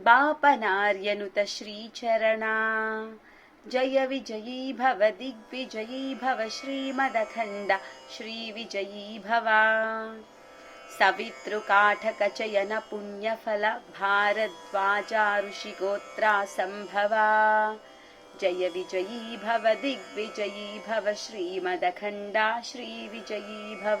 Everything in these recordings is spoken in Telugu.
बापनार्यनुत श्रीचरणा। जय विजयी भव दिग्विजयी भव श्रीमदखण्ड। श्रीविजयी भव। सवितृकाठकचयन पुण्यफल भारद्वाजा ऋषिगोत्रा सम्भवा जय विजयी भव दिग्विजयी भव श्रीमदखण्डा। श्रीविजयी भव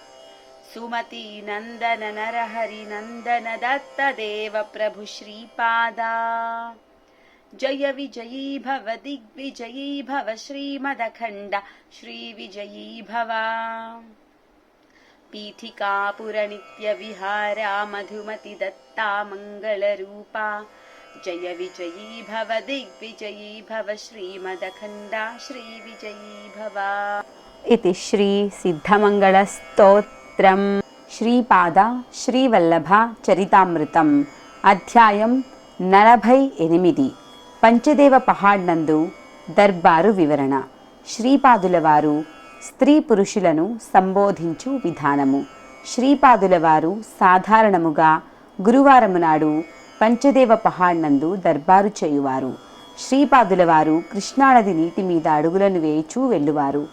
सुमती नन्दन नरहरिनन्दन दत्तदेव प्रभु श्रीपादा। जय विजयी भव दिग्विजयी भव श्रीमदखण्ड श्रीविजयी भव। पीठिकापुरनित्यविहारा मधुमति दत्ता मङ्गलरूपा जय विजयी भव दिग्विजयी भव श्रीमदखण्डा श्रीविजयी भव। इति చరిత్రం శ్రీపాద శ్రీవల్లభ చరితామృతం. అధ్యాయం నలభై ఎనిమిది. పంచదేవ పహాడ్ నందు దర్బారు వివరణ. శ్రీపాదుల వారు స్త్రీ పురుషులను సంబోధించు విధానము. శ్రీపాదుల వారు సాధారణముగా గురువారము నాడు పంచదేవ పహాడ్ నందు దర్బారు చేయువారు. శ్రీపాదుల వారు కృష్ణానది నీటి మీద అడుగులను వేయిచూ వెళ్ళువారు.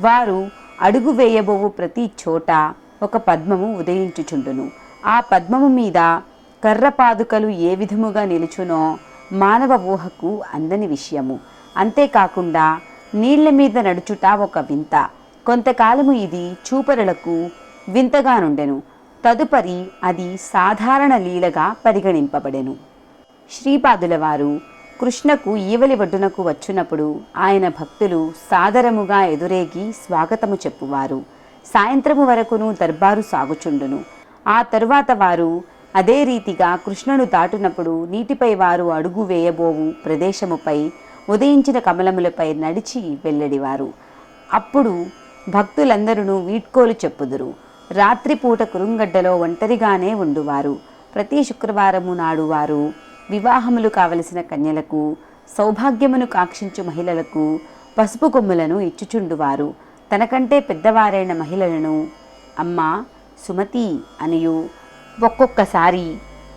వారు అడుగు వేయబోవు ప్రతి చోట ఒక పద్మము ఉదయించుచుండును. ఆ పద్మము మీద కర్రపాదుకలు ఏ విధముగా నిలుచునో మానవ ఊహకు అందని విషయము. అంతేకాకుండా నీళ్ళ మీద నడుచుట ఒక వింత. కొంతకాలము ఇది చూపరులకు వింతగా నుండెను. తదుపరి అది సాధారణ లీలగా పరిగణింపబడెను. శ్రీపాదుల వారు కృష్ణకు ఈవలి ఒడ్డునకు వచ్చినప్పుడు ఆయన భక్తులు సాదరముగా ఎదురేగి స్వాగతము చెప్పువారు. సాయంత్రము వరకును దర్బారు సాగుచుండును. ఆ తరువాత వారు అదే రీతిగా కృష్ణను దాటునప్పుడు నీటిపై వారు అడుగు వేయబోవు ప్రదేశముపై ఉదయించిన కమలములపై నడిచి వెళ్ళడివారు అప్పుడు భక్తులందరూ వీడ్కోలు చెప్పుదురు. రాత్రిపూట కురుంగడ్డలో ఒంటరిగానే ఉండువారు. ప్రతి శుక్రవారము నాడు వారు వివాహములు కావలసిన కన్యలకు సౌభాగ్యమును కాక్షించు మహిళలకు పసుపు కొమ్ములను ఇచ్చుచుండువారు. తనకంటే పెద్దవారైన మహిళలను అమ్మా సుమతి అనియు ఒక్కొక్కసారి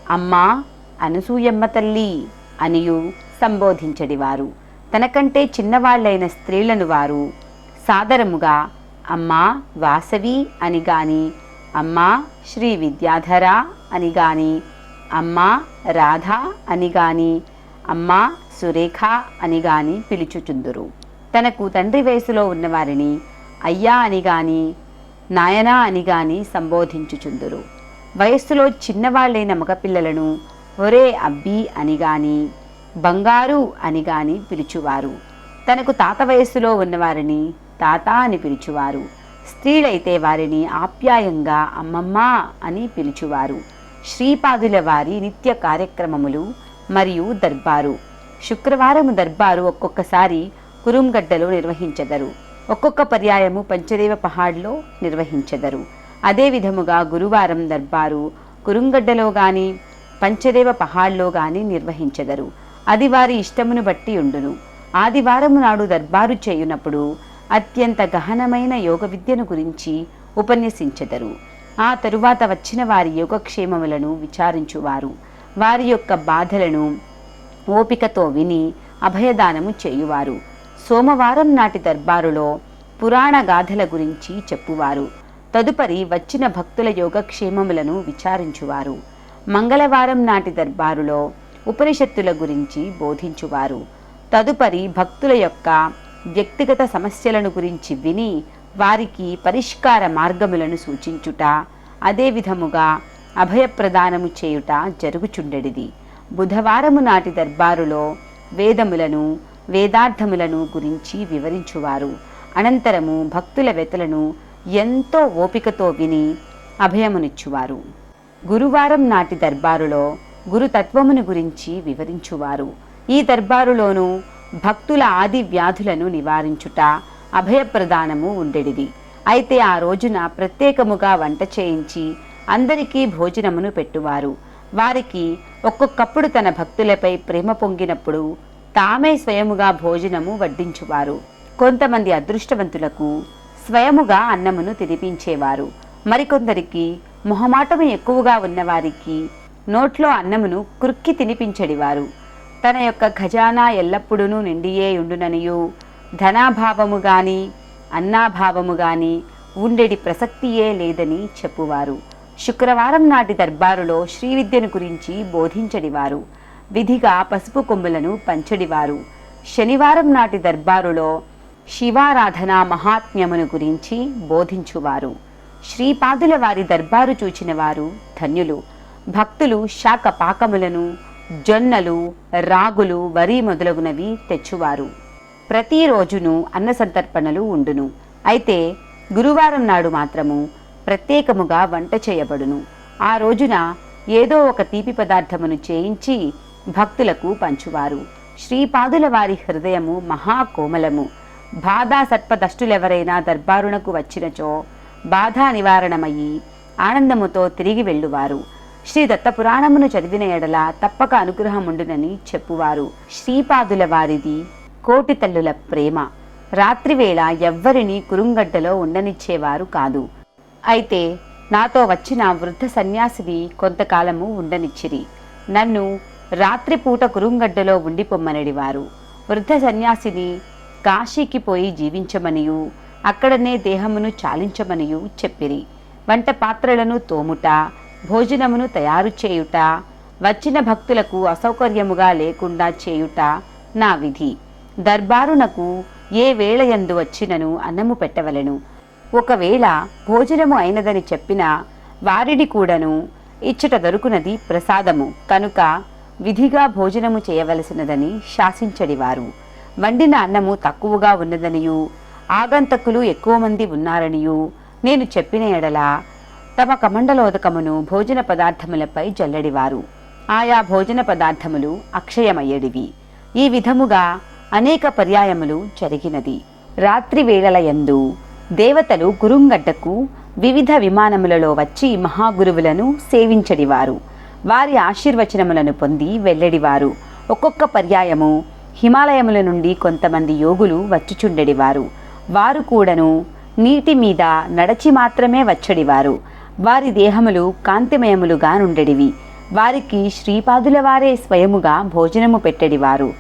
అమ్మా అనసూయమ్మ తల్లి అనియు సంబోధించడివారు. తనకంటే చిన్నవాళ్ళైన స్త్రీలను వారు సాదరముగా అమ్మా వాసవి అని గాని అమ్మా శ్రీ విద్యాధర అని గాని అమ్మా రాధ అని గాని అమ్మా సురేఖ అని గాని పిలుచుచుందురు. తనకు తండ్రి వయసులో ఉన్నవారిని అయ్యా అని గాని నాయనా అని గాని సంబోధించుచుందురు. వయస్సులో చిన్నవాళ్ళైన మగపిల్లలను ఒరే అబ్బి అని గాని బంగారు అని గాని పిలుచువారు. తనకు తాత వయస్సులో ఉన్నవారిని తాత అని పిలుచువారు. స్త్రీలైతే వారిని ఆప్యాయంగా అమ్మమ్మ అని పిలుచువారు. శ్రీపాదుల వారి నిత్య కార్యక్రమములు మరియు దర్బారు. శుక్రవారము దర్బారు ఒక్కొక్కసారి కురుంగడ్డలో నిర్వహించెదరు. ఒక్కొక్క పర్యాయము పంచదేవ పహాడ్లో నిర్వహించెదరు. అదేవిధముగా గురువారం దర్బారు కురుంగడ్డలో గాని పంచదేవ పహాడ్లో గాని నిర్వహించెదరు. అది వారి ఇష్టమును బట్టి ఉండును. ఆదివారము నాడు దర్బారు చేయునప్పుడు అత్యంత గహనమైన యోగ విద్యను గురించి ఉపన్యసించెదరు. ఆ తరువాత వచ్చిన వారి యోగక్షేమములను విచారించువారు. వారి యొక్క బాధలను ఓపికతో విని అభయదానము చేయువారు. సోమవారం నాటి దర్బారులో పురాణ గాథల గురించి చెప్పువారు. తదుపరి వచ్చిన భక్తుల యోగక్షేమములను విచారించువారు. మంగళవారం నాటి దర్బారులో ఉపనిషత్తుల గురించి బోధించువారు. తదుపరి భక్తుల యొక్క వ్యక్తిగత సమస్యలను గురించి విని వారికి పరిష్కార మార్గములను సూచించుట అదేవిధముగా అభయప్రదానము చేయుట జరుగుచుండెడిది. బుధవారము నాటి దర్బారులో వేదములను వేదార్థములను గురించి వివరించువారు. అనంతరము భక్తుల వెతలను ఎంతో ఓపికతో విని అభయమునిచ్చువారు. గురువారం నాటి దర్బారులో గురుతత్వమును గురించి వివరించువారు. ఈ దర్బారులోనూ భక్తుల ఆది వ్యాధులను నివారించుట అభయప్రదానము ఉండెడిది. అయితే ఆ రోజున ప్రత్యేకముగా వంట చేయించి అందరికీ భోజనమును పెట్టువారు. వారికి ఒక్కొక్కప్పుడు తన భక్తులపై ప్రేమ పొంగినప్పుడు తామే స్వయముగా భోజనము వడ్డించువారు. కొంతమంది అదృష్టవంతులకు స్వయముగా అన్నమును తినిపించేవారు. మరికొందరికి మొహమాటము ఎక్కువగా ఉన్నవారికి నోట్లో అన్నమును కురుక్కి తినిపించడివారు. తన యొక్క ఖజానా ఎల్లప్పుడూ నిండియే ఉండుననియు ధనాభావము గాని అన్నాభావము గాని ఉండెడి ప్రసక్తియే లేదని చెప్పువారు. శుక్రవారం నాటి దర్బారులో శ్రీ విద్యను గురించి బోధించడివారు. విధిగా పసుపు కొమ్ములను పంచడివారు. శనివారం నాటి దర్బారులో శివారాధన మహాత్మ్యమును గురించి బోధించువారు. శ్రీపాదుల వారి దర్బారు చూచిన వారు ధన్యులు. భక్తులు శాక పాకములను జొన్నలు రాగులు వరి మొదలగునవి తెచ్చువారు. ప్రతిరోజును అన్న సంతర్పణలు ఉండును. అయితే గురువారం నాడు మాత్రము ప్రత్యేకముగా వంట చేయబడును. ఆ రోజున ఏదో ఒక తీపి పదార్థమును చేయించి భక్తులకు పంచువారు. శ్రీపాదుల వారి హృదయము మహాకోమలము. బాధా సర్పదష్టులెవరైనా దర్బారునకు వచ్చినచో బాధా నివారణమయ్యి ఆనందముతో తిరిగి వెళ్ళువారు. శ్రీ దత్తపురాణమును చదివిన ఎడల తప్పక అనుగ్రహముండునని చెప్పువారు. శ్రీపాదుల వారిది కోటి తల్లుల ప్రేమ. రాత్రివేళ ఎవ్వరిని కురుంగడ్డలో ఉండనిచ్చేవారు కాదు. అయితే నాతో వచ్చిన వృద్ధ సన్యాసిని కొంతకాలము ఉండనిచ్చిరి. నన్ను రాత్రిపూట కురుంగడ్డలో ఉండిపొమ్మనడివారు వృద్ధ సన్యాసిని కాశీకి పోయి జీవించమనియు అక్కడనే దేహమును చాలించమనియు చెప్పిరి. వంట పాత్రలను తోముట భోజనమును తయారు చేయుట వచ్చిన భక్తులకు అసౌకర్యముగా లేకుండా చేయుట నా విధి. దర్బారునకు ఏ వేళయందు వచ్చినను అన్నము పెట్టవలెను. ఒకవేళ భోజనము అయినదని చెప్పిన వారిని కూడాను ఇచ్చట దొరుకునది ప్రసాదము. కనుక విధిగా భోజనము చేయవలసినదని శాసించడివారు. వండిన అన్నము తక్కువగా ఉన్నదనియు ఆగంతకులు ఎక్కువ మంది ఉన్నారనియు నేను చెప్పిన ఎడల తమ కమండలోదకమును భోజన పదార్థములపై జల్లడివారు. ఆయా భోజన పదార్థములు అక్షయమయ్యడివి. ఈ విధముగా అనేక పర్యాయములు జరిగినది. రాత్రి వేళల యందు దేవతలు గురుంగడ్డకు వివిధ విమానములలో వచ్చి మహాగురువులను సేవించడివారు. వారి ఆశీర్వచనములను పొంది వెళ్ళడివారు ఒక్కొక్క పర్యాయము హిమాలయముల నుండి కొంతమంది యోగులు వచ్చుచుండెడివారు. వారు కూడాను నీటి మీద నడచి మాత్రమే వచ్చడివారు. వారి దేహములు కాంతిమయములుగా నుండెడివి. వారికి శ్రీపాదుల వారే స్వయముగా భోజనము పెట్టెడివారు.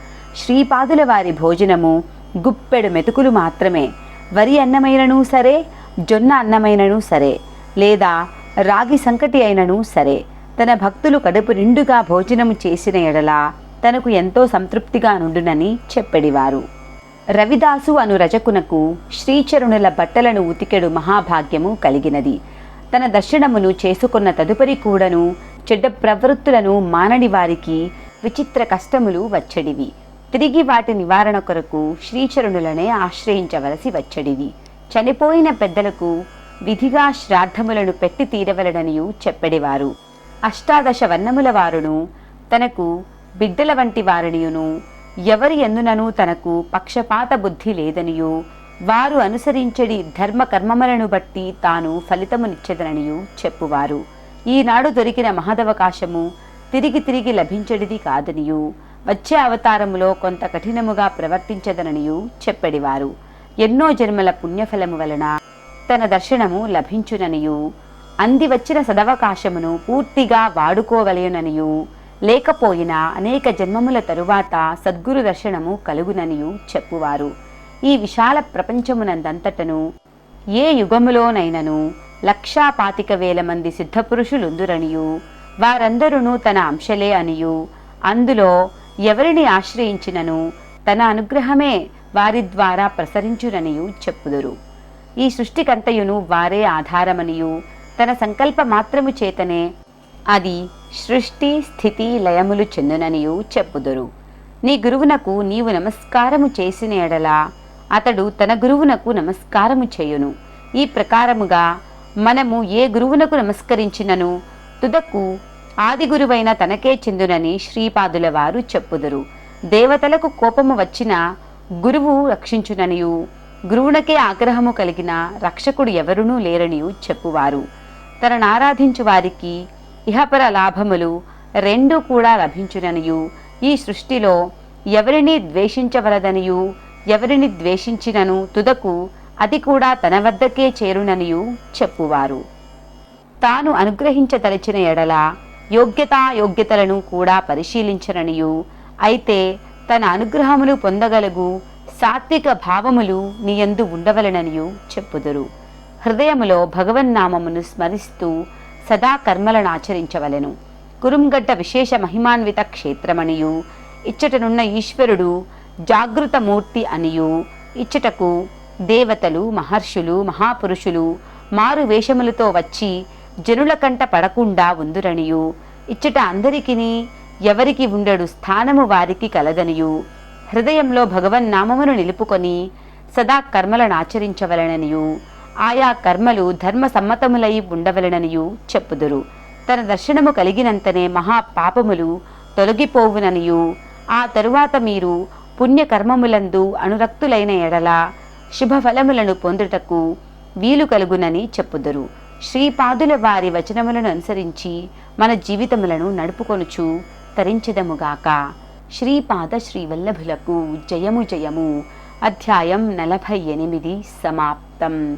శ్రీపాదుల వారి భోజనము గుప్పెడు మెతుకులు మాత్రమే. వరి అన్నమైనను సరే జొన్న అన్నమైనను సరే లేదా రాగి సంకటి అయినను సరే. తన భక్తులు కడుపు నిండుగా భోజనము చేసిన ఎడల తనకు ఎంతో సంతృప్తిగా నుండునని చెప్పెడివారు రవిదాసు అను రజకునకు శ్రీచరుణుల బట్టలను ఉతికెడు మహాభాగ్యము కలిగినది. తన దర్శనమును చేసుకున్న తదుపరి కూడను చెడ్డ ప్రవృత్తులను మానని వారికి విచిత్ర కష్టములు వచ్చడివి. తిరిగి వాటి నివారణ కొరకు శ్రీచరుణులనే ఆశ్రయించవలసి వచ్చడివి. చనిపోయిన పెద్దలకు విధిగా శ్రాద్ధములను పెట్టి తీరవలననియు చెప్పెడివారు అష్టాదశ వర్ణముల వారును తనకు బిడ్డల వంటి వారినియును ఎవరి ఎందునను తనకు పక్షపాత బుద్ధి లేదనియు వారు అనుసరించడి ధర్మ కర్మములను బట్టి తాను ఫలితమునిచ్చెదననియు చెప్పువారు. ఈనాడు దొరికిన మహదవకాశము తిరిగి తిరిగి లభించడిది కాదనియు వచ్చే అవతారములో కొంత కఠినముగా ప్రవర్తించదననియు చెప్పడివారు. ఎన్నో జన్మల పుణ్యఫలము వలన తన దర్శనము లభించుననియు అంది వచ్చిన సదవకాశమును పూర్తిగా వాడుకోవలయుననియు. లేకపోయినా అనేక జన్మముల తరువాత సద్గురు దర్శనము కలుగుననియు చెప్పువారు. ఈ విశాల ప్రపంచమునందంతటను ఏ యుగములోనైనను లక్షా పాతిక వేల మంది సిద్ధపురుషులుందురనియు. వారందరూ తన అంశలే అనియు. అందులో ఎవరిని ఆశ్రయించినను తన అనుగ్రహమే వారి ద్వారా ప్రసరించుననియు చెప్పుదురు. ఈ సృష్టికంతయును వారే ఆధారమనియు. తన సంకల్ప మాత్రము చేతనే అది సృష్టి స్థితి లయములు చెందుననియు చెప్పుదురు. నీ గురువునకు నీవు నమస్కారము చేసిన ఎడలా అతడు తన గురువునకు నమస్కారము చేయును. ఈ ప్రకారముగా మనము ఏ గురువునకు నమస్కరించినను తుదకు ఆది గురువైన తనకే చెందునని శ్రీపాదుల వారు చెప్పుదురు. దేవతలకు కోపము వచ్చిన గురువు రక్షించుననియు గురువునకే ఆగ్రహము కలిగిన రక్షకుడు ఎవరునూ లేరనియు చెప్పువారు. తనను ఆరాధించు వారికి ఇహపర లాభములు రెండూ కూడా లభించుననియు. ఈ సృష్టిలో ఎవరిని ద్వేషించవలదనియు ఎవరిని ద్వేషించినను తుదకు అది కూడా తన వద్దకే చేరుననియు చెప్పువారు. తాను అనుగ్రహించదలిచిన ఎడల యోగ్యతాయోగ్యతలను కూడా పరిశీలించననియు. అయితే తన అనుగ్రహములు పొందగలుగు సాత్విక భావములు నీయందు ఉండవలననియు చెప్పుదురు. హృదయములో భగవన్నామమును స్మరిస్తూ సదా కర్మలను ఆచరించవలెను. కురుంగడ్డ విశేష మహిమాన్విత క్షేత్రమనియు. ఇచ్చటనున్న ఈశ్వరుడు జాగృతమూర్తి అనియు. ఇచ్చటకు దేవతలు మహర్షులు మహాపురుషులు మారు వేషములతో వచ్చి జనుల కంట పడకుండా ఉందురనియు. ఇచ్చట అందరికిని ఎవరికి ఉండడు స్థానము వారికి కలదనియు. హృదయంలో భగవన్నామమును నిలుపుకొని సదా కర్మలను ఆచరించవలననియు. ఆయా కర్మలు ధర్మ సమ్మతములై ఉండవలననియు చెప్పుదురు. తన దర్శనము కలిగినంతనే మహా పాపములు తొలగిపోవుననియు. ఆ తరువాత మీరు పుణ్యకర్మములందు అనురక్తులైన ఎడల శుభఫలములను పొందుటకు వీలు కలుగునని చెప్పుదురు. శ్రీపాదుల వారి వచనములను అనుసరించి మన జీవితములను నడుపుకొనుచు తరించదముగాక. శ్రీపాద శ్రీవల్లభులకు జయము జయము. అధ్యాయం నలభై ఎనిమిది సమాప్తం.